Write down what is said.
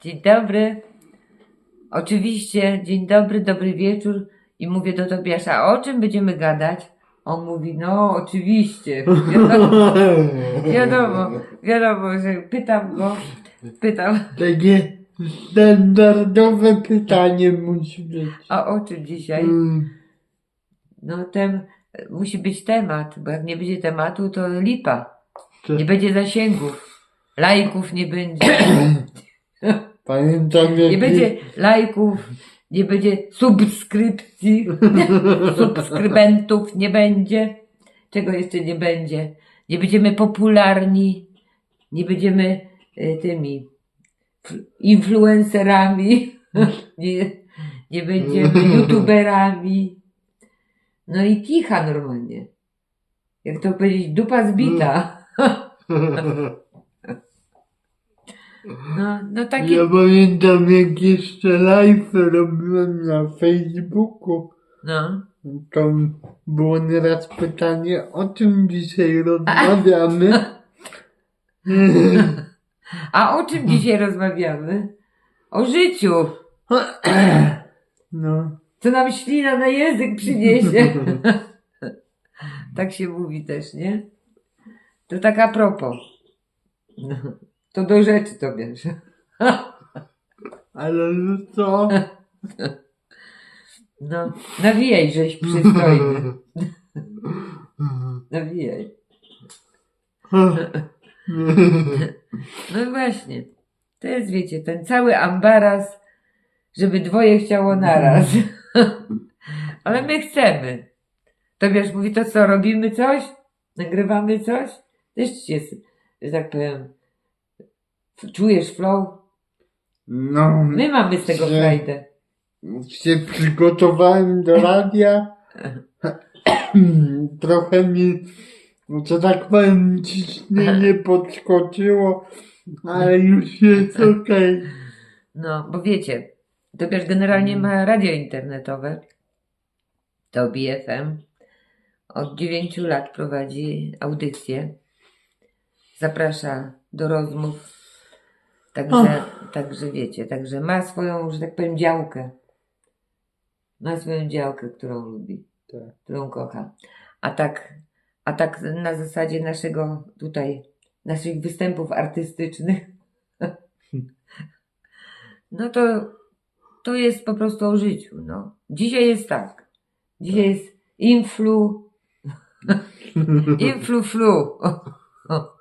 Dzień dobry. Oczywiście, dzień dobry, dobry wieczór. I mówię do Tobiasza, o czym będziemy gadać? On mówi, no oczywiście. Wiadomo, wiadomo, wiadomo że pytam go, pytam, Takie standardowe pytanie musi być. a o czym dzisiaj? Mm, No ten, musi być temat, bo jak nie będzie tematu, to lipa. Nie będzie zasięgów. Lajków nie będzie. Pamiętam jak Nie będzie lajków, nie będzie subskrypcji, subskrybentów nie będzie. Czego jeszcze nie będzie? Nie będziemy popularni, nie będziemy e, tymi influencerami, nie, nie będziemy youtuberami. No i kicha normalnie. Jak to powiedzieć, dupa zbita. No, no takie. Ja pamiętam jak jeszcze live robiłem na Facebooku. No. To było nieraz pytanie, o czym dzisiaj rozmawiamy. A o czym dzisiaj rozmawiamy? O życiu. No. Co nam ślina na język przyniesie. tak się mówi też, nie? To tak a propos. To do rzeczy to wiesz. Ale no co? No, nawijaj, żeś przystojny. Nawijaj. No właśnie. To jest, wiecie, ten cały ambaras, żeby dwoje chciało naraz. Ale my chcemy. To wiesz, mówi to co, robimy coś? Nagrywamy coś? Też się, że tak powiem, czujesz flow? No, My mamy z tego Że- frajdę. się przygotowałem do radia. Trochę mi, że tak powiem, ciśnienie podskoczyło, ale już jest okej. No, bo wiecie, to wiesz, generalnie ma radio internetowe. To BFM. Od 9 lat prowadzi audycję. Zaprasza do rozmów. Także, także wiecie, także ma swoją, że tak powiem, działkę. Ma swoją działkę, którą lubi, Tak. którą kocha. A tak, a tak na zasadzie naszego tutaj, naszych występów artystycznych, no to, to jest po prostu o życiu, no. Dzisiaj jest tak. Dzisiaj jest influ, influ flu.